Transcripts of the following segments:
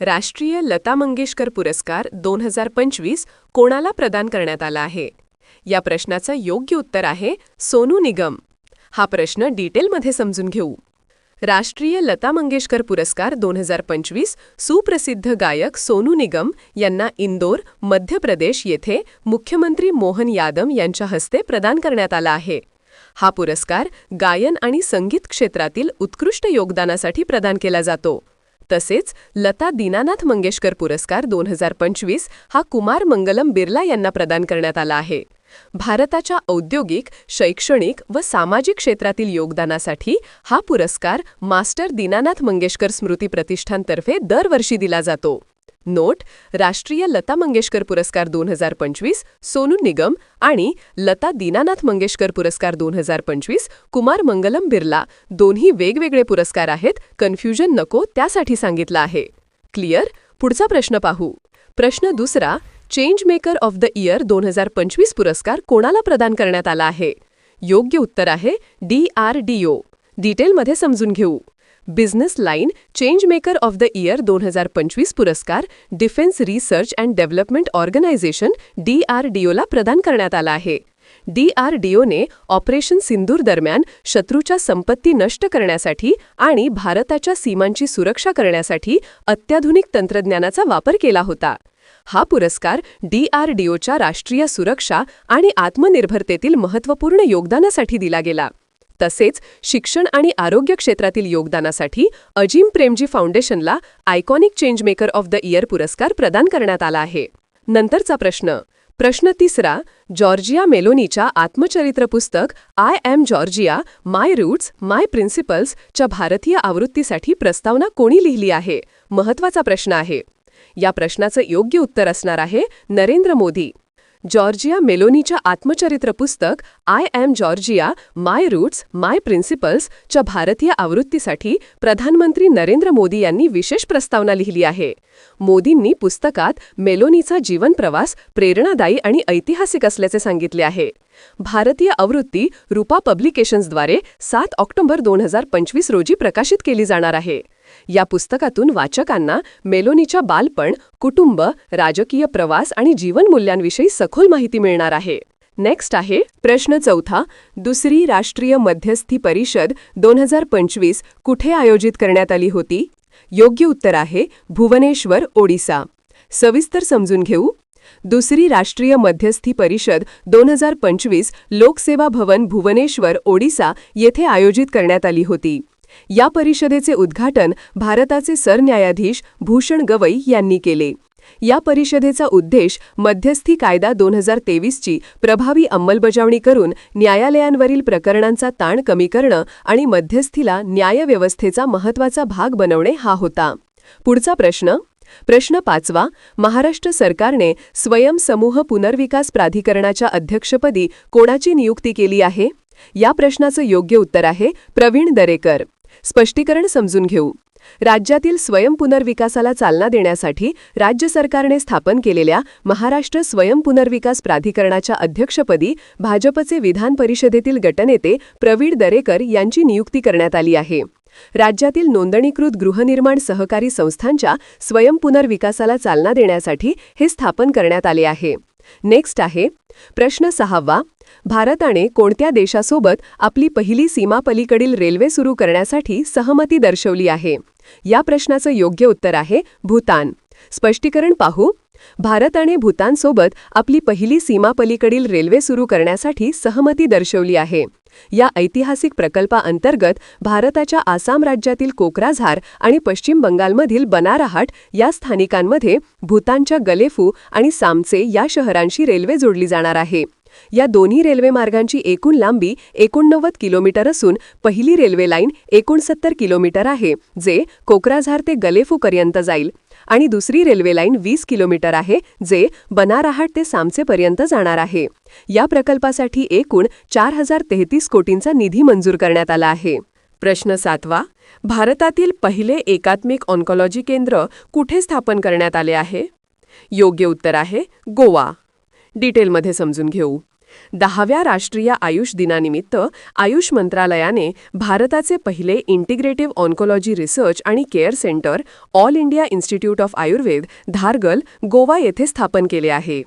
राष्ट्रीय लता मंगेशकर पुरस्कार दोन हजार पंचवीस कोणाला प्रदान करण्यात आला आहे? या प्रश्नाचं योग्य उत्तर आहे सोनू निगम. हा प्रश्न डिटेलमध्ये समजून घेऊ. राष्ट्रीय लता मंगेशकर पुरस्कार दोन हजार पंचवीस सुप्रसिद्ध गायक सोनू निगम यांना इंदोर मध्य प्रदेश येथे मुख्यमंत्री मोहन यादव यांच्या हस्ते प्रदान करण्यात आला आहे. हा पुरस्कार गायन आणि संगीत क्षेत्रातील उत्कृष्ट योगदानासाठी प्रदान केला जातो. तसेच लता दीनानाथ मंगेशकर पुरस्कार दोन हजार पंचवीस हा कुमार मंगलम बिर्ला यांना प्रदान करण्यात आला आहे. भारताच्या औद्योगिक शैक्षणिक व सामाजिक क्षेत्रातील योगदानासाठी हा पुरस्कार मास्टर दीनानाथ मंगेशकर स्मृती प्रतिष्ठानतर्फे दरवर्षी दिला जातो. नोट राष्ट्रीय लता मंगेशकर पुरस्कार दोन हजार पंचवीस सोनू निगम आणि लता दीनानाथ मंगेशकर पुरस्कार दोन हजार पंचवीस कुमार मंगलम बिर्ला दोन्ही वेगवेगळे पुरस्कार आहेत कन्फ्युजन नको त्यासाठी सांगितलं आहे. क्लिअर? पुढचा प्रश्न पाहू. प्रश्न दुसरा change maker of the year दोन हजार पंचवीस पुरस्कार कोणाला प्रदान करण्यात आला आहे? योग्य उत्तर आहे डी आर डी ओ. डिटेलमध्ये समजून घेऊ. Business line change maker of the year दोन हजार पंचवीस पुरस्कार defence research and development organisation D R D ओला प्रदान करण्यात आला आहे. डी आर डी ओने ऑपरेशन सिंदूर दरम्यान शत्रूच्या संपत्ती नष्ट करण्यासाठी आणि भारताच्या सीमांची सुरक्षा करण्यासाठी अत्याधुनिक तंत्रज्ञानाचा वापर केला होता. हा पुरस्कार डी आर डी ओच्या राष्ट्रीय सुरक्षा आणि आत्मनिर्भरतेतील महत्त्वपूर्ण योगदानासाठी दिला गेला. तसेच शिक्षण आणि आरोग्य क्षेत्रातील योगदानासाठी Azim Premji फाउंडेशनला iconic changemaker of the year पुरस्कार प्रदान करण्यात आला आहे. नंतरचा प्रश्न. प्रश्न तिसरा जॉर्जिया मेलोनीच्या आत्मचरित्र पुस्तक I am Giorgia my roots my principles च्या भारतीय आवृत्तीसाठी प्रस्तावना कोणी लिहिली आहे? महत्त्वाचा प्रश्न आहे. या प्रश्नाचं योग्य उत्तर असणार आहे नरेंद्र मोदी. जॉर्जिया मेलोनीच्या आत्मचरित्र पुस्तक I am Giorgia my roots my principles च्या भारतीय आवृत्तीसाठी प्रधानमंत्री नरेंद्र मोदी यांनी विशेष प्रस्तावना लिहिली आहे. मोदींनी पुस्तकात मेलोनीचा जीवन प्रवास प्रेरणादायी आणि ऐतिहासिक असल्याचे सांगितले आहे. भारतीय आवृत्ती रुपा पब्लिकेशन्सद्वारे सात ऑक्टोबर दोन हजार पंचवीस रोजी प्रकाशित केली जाणार आहे. या पुस्तकातून वाचकांना मेलोनीच्या बालपण कुटुंब राजकीय प्रवास आणि जीवनमूल्यांविषयी सखोल माहिती मिळणार आहे. नेक्स्ट आहे प्रश्न चौथा दुसरी राष्ट्रीय मध्यस्थी परिषद दोन हजार पंचवीस कुठे आयोजित करण्यात आली होती? योग्य उत्तर आहे भुवनेश्वर ओडिसा. सविस्तर समजून घेऊ. दुसरी राष्ट्रीय मध्यस्थी परिषद दोन हजार पंचवीस लोकसेवा भवन भुवनेश्वर ओडिसा येथे आयोजित करण्यात आली होती. या परिषदेचे उद्घाटन भारताचे सरन्यायाधीश भूषण गवई यांनी केले. या परिषदेचा उद्देश मध्यस्थी कायदा दोन हजार तेवीसची प्रभावी अंमलबजावणी करून न्यायालयांवरील प्रकरणांचा ताण कमी करणं आणि मध्यस्थीला न्यायव्यवस्थेचा महत्त्वाचा भाग बनवणे हा होता. पुढचा प्रश्न. प्रश्न पाचवा. महाराष्ट्र सरकारने स्वयंसमूह पुनर्विकास प्राधिकरणाच्या अध्यक्षपदी कोणाची नियुक्ती केली आहे? या प्रश्नाचं योग्य उत्तर आहे प्रवीण दरेकर. स्पष्टीकरण समजून घेऊ. राज्यातील स्वयंपुनर्विकासाला चालना देण्यासाठी राज्य सरकारने स्थापन केलेल्या महाराष्ट्र स्वयंपुनर्विकास प्राधिकरणाच्या अध्यक्षपदी भाजपचे विधान परिषदेतील गटनेते प्रवीण दरेकर यांची नियुक्ती करण्यात आली आहे. राज्यातील नोंदणीकृत गृहनिर्माण सहकारी संस्थांच्या स्वयंपुनर्विकासाला चालना देण्यासाठी हे स्थापन करण्यात आले आहे. नेक्स्ट आहे प्रश्न सहावा. भारताने कोणत्या देशासोबत आपली पहिली सीमापलीकडील रेल्वे सुरू करण्यासाठी सहमती दर्शवली आहे? या प्रश्नाचं योग्य उत्तर आहे भूतान. स्पष्टीकरण पाहू. भारताने भूतानसोबत आपली पहिली सीमापलीकडील रेल्वे सुरू करण्यासाठी सहमती दर्शवली आहे. या ऐतिहासिक प्रकल्पाअंतर्गत भारताच्या आसाम राज्यातील कोकराझार आणि पश्चिम बंगालमधील बनाराहाट या स्थानिकांमध्ये भूतानच्या गलेफू आणि सामचे या शहरांशी रेल्वे जोडली जाणार आहे. या दोन्ही रेल्वे मार्गांची एकूण लांबी एकोणनव्वद किलोमीटर असून पहिली रेल्वे लाईन एकोणसत्तर किलोमीटर आहे जे कोकराझार ते गलेफूपर्यंत जाईल. आणि दुसरी रेल्वे लाईन वीस किलोमीटर आहे जे बनाराहाट ते सामसेपर्यंत जाणार आहे. या प्रकल्पासाठी एकूण चार हजार तेहतीस कोटींचा निधी मंजूर करण्यात आला आहे. प्रश्न सातवा भारतातील पहिले एकात्मिक ऑन्कॉलॉजी केंद्र कुठे स्थापन करण्यात आले आहे? योग्य उत्तर आहे गोवा. डिटेलमध्ये समजून घेऊ. दहाव्या राष्ट्रीय आयुष दिनानिमित्त आयुष मंत्रालयाने भारताचे पहिले इंटिग्रेटिव्ह ऑन्कोलॉजी रिसर्च आणि care centre all India institute of Ayurveda Dhargal Goa येथे स्थापन केले आहे.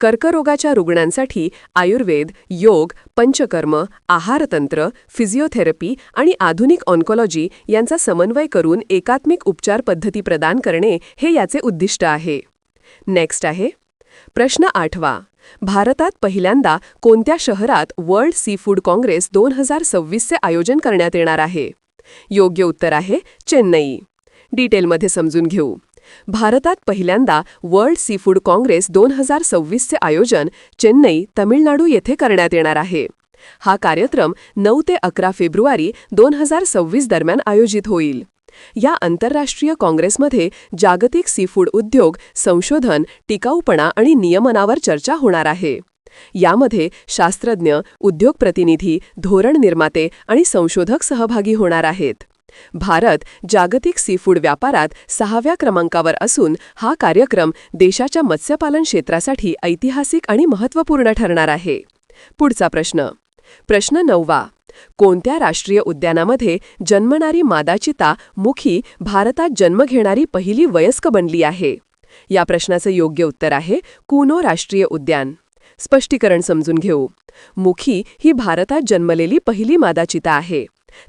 कर्करोगाच्या रुग्णांसाठी आयुर्वेद योग पंचकर्म आहारतंत्र फिजिओथेरपी आणि आधुनिक ऑन्कोलॉजी यांचा समन्वय करून एकात्मिक उपचार पद्धती प्रदान करणे हे याचे उद्दिष्ट आहे. नेक्स्ट आहे प्रश्न आठवा. भारतात पहिल्यांदा कोणत्या शहरात वर्ल्ड सी फूड काँग्रेस दोन हजार सव्वीसचे आयोजन करण्यात येणार आहे? योग्य उत्तर आहे चेन्नई. डिटेलमध्ये समजून घेऊ. भारतात पहिल्यांदा वर्ल्ड सी फूड काँग्रेस दोन हजार सव्वीसचे आयोजन चेन्नई तमिळनाडू येथे करण्यात येणार आहे. हा कार्यक्रम नऊ ते अकरा फेब्रुवारी दोन हजार सव्वीस दरम्यान आयोजित होईल. या आंतरराष्ट्रीय काँग्रेसमध्ये जागतिक सीफूड उद्योग संशोधन टिकाऊपणा आणि नियमनावर चर्चा होणार आहे. यामध्ये शास्त्रज्ञ उद्योग प्रतिनिधी धोरण निर्माते आणि संशोधक सहभागी होणार आहेत. भारत जागतिक सीफूड व्यापारात सहाव्या क्रमांकावर असून हा कार्यक्रम देशाच्या मत्स्यपालन क्षेत्रासाठी ऐतिहासिक आणि महत्त्वपूर्ण ठरणार आहे. पुढचा प्रश्न. प्रश्न नववा. कोणत्या राष्ट्रीय उद्यानामध्ये जन्मणारी मादाचिता मुखी भारतात जन्म घेणारी पहिली वयस्क बनली आहे? या प्रश्नाचं योग्य उत्तर आहे कुनो राष्ट्रीय उद्यान. स्पष्टीकरण समजून घेऊ. मुखी ही भारतात जन्मलेली पहिली मादाचिता आहे.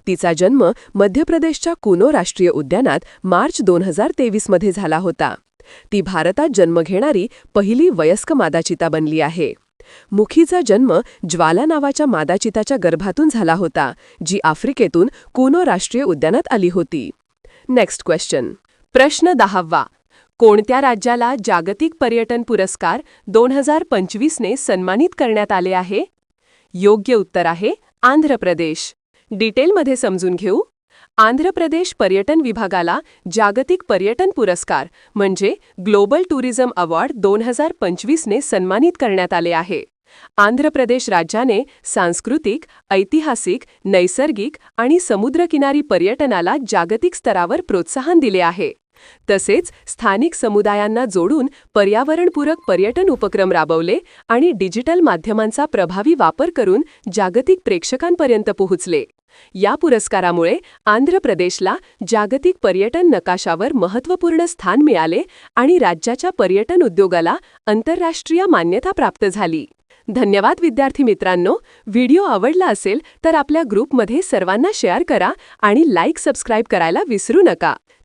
तिचा जन्म मध्य प्रदेशच्या कुनो राष्ट्रीय उद्यानात मार्च दोन हजार तेवीसमध्ये झाला होता. ती भारतात जन्म घेणारी पहिली वयस्क मादाचिता बनली आहे. मुखीचा जन्म ज्वाला नावाच्या मादाचिताच्या गर्भातून झाला होता जी आफ्रिकेतून कुनो राष्ट्रीय उद्यानात आली होती. नेक्स्ट क्वेश्चन प्रश्न दहावा. कोणत्या राज्याला जागतिक पर्यटन पुरस्कार दोन हजार पंचवीसने सन्मानित करण्यात आले आहे? योग्य उत्तर आहे आंध्र प्रदेश. डिटेलमध्ये समजून घेऊ. आंध्र प्रदेश पर्यटन विभागाला जागतिक पर्यटन पुरस्कार म्हणजे ग्लोबल टुरिझम अवॉर्ड दोन हजार पंचवीसने सन्मानित करण्यात आले आहे. आंध्र प्रदेश राज्याने सांस्कृतिक ऐतिहासिक नैसर्गिक आणि समुद्रकिनारी पर्यटनाला जागतिक स्तरावर प्रोत्साहन दिले आहे. तसेच स्थानिक समुदायांना जोडून पर्यावरणपूरक पर्यटन उपक्रम राबवले आणि डिजिटल माध्यमांचा प्रभावी वापर करून जागतिक प्रेक्षकांपर्यंत पोहोचले. या पुरस्कारामुळे आंध्र प्रदेशला जागतिक पर्यटन नकाशावर महत्त्वपूर्ण स्थान मिळाले आणि राज्याच्या पर्यटन उद्योगाला आंतरराष्ट्रीय मान्यता प्राप्त झाली. धन्यवाद विद्यार्थी मित्रांनो. व्हिडिओ आवडला असेल तर आपल्या ग्रुपमध्ये सर्वांना शेअर करा आणि लाईक सबस्क्राईब करायला विसरू नका.